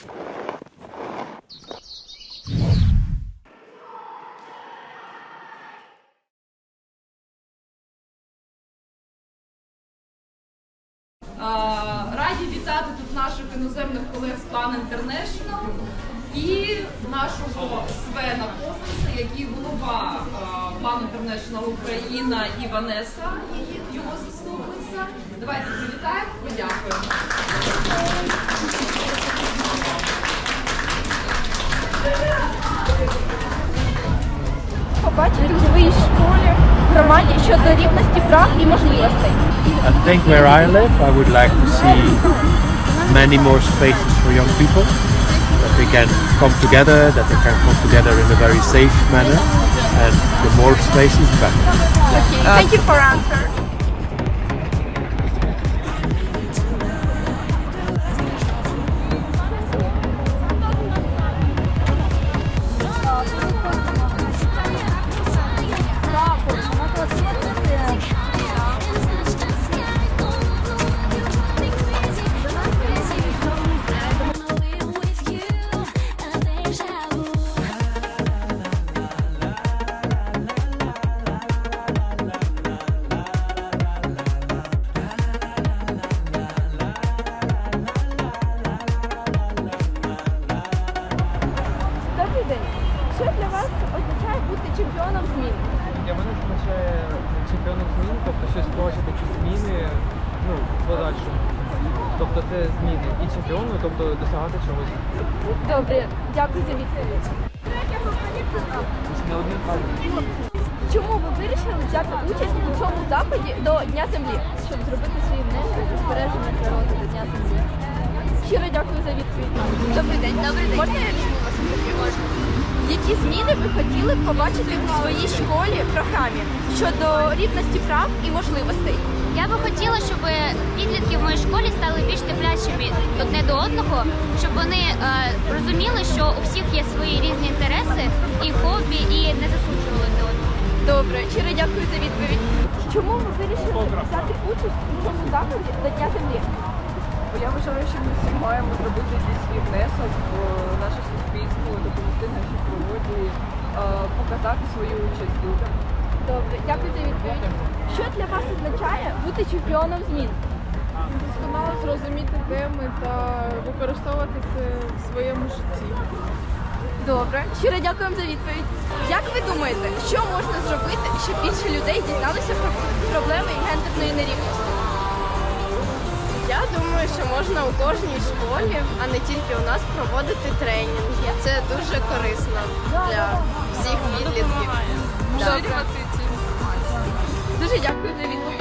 Раді вітати тут наших іноземних колег з Plan International і нашого Свена Ковеса, який голова Plan International Україна і Ванеса, його заступниця. Давайте побачити у своїй школі громаді щодо рівності прав і можливостей. I think where I live, I would like to see many more spaces for young people, that they can come together, that they can come together in a very safe manner, and the more spaces, the better. Thank you for answer. День. Що для вас означає бути чемпіоном змін? Для мене це означає чемпіоном змін, тобто щось впроваджувати такі зміни ну, подальшому. Тобто це зміни і чемпіону, тобто досягати чогось. Добре, дякую за відповідь. Не один. Чому ви вирішили взяти участь у цьому заході до Дня землі, щоб зробити свої внески збереження природи до Дня землі? Щиро дякую за відповідь. Добрий день. Добрий день. Можна я візьму вас інтерв'ю? Можна. Які зміни ви хотіли б побачити у своїй школі програмі щодо рівності прав і можливостей? Я би хотіла, щоб підлітки в моїй школі стали більш теплячими одне до одного, щоб вони е, розуміли, що у всіх є свої різні інтереси і хобі, і не засуджували одне одного. Добре, щиро дякую за відповідь. Чому ви вирішили взяти участь у цьому заході до Дня землі? Я вважаю, що ми всі маємо зробити якийсь свій внесок в наше суспільство, допомогти нашій природі, е, показати свою участь людям. Добре, дякую за відповідь. Що для вас означає бути чемпіоном змін? Досконало зрозуміти теми та використовувати це в своєму житті. Добре, щиро дякуємо за відповідь. Як ви думаєте, що можна зробити, щоб більше людей дізналися про проблеми гендерної нерівності? Я думаю, що можна у кожній школі, а не тільки у нас, проводити тренінги. Це дуже корисно для всіх підлітків. Добре. Дуже дякую за відповідь.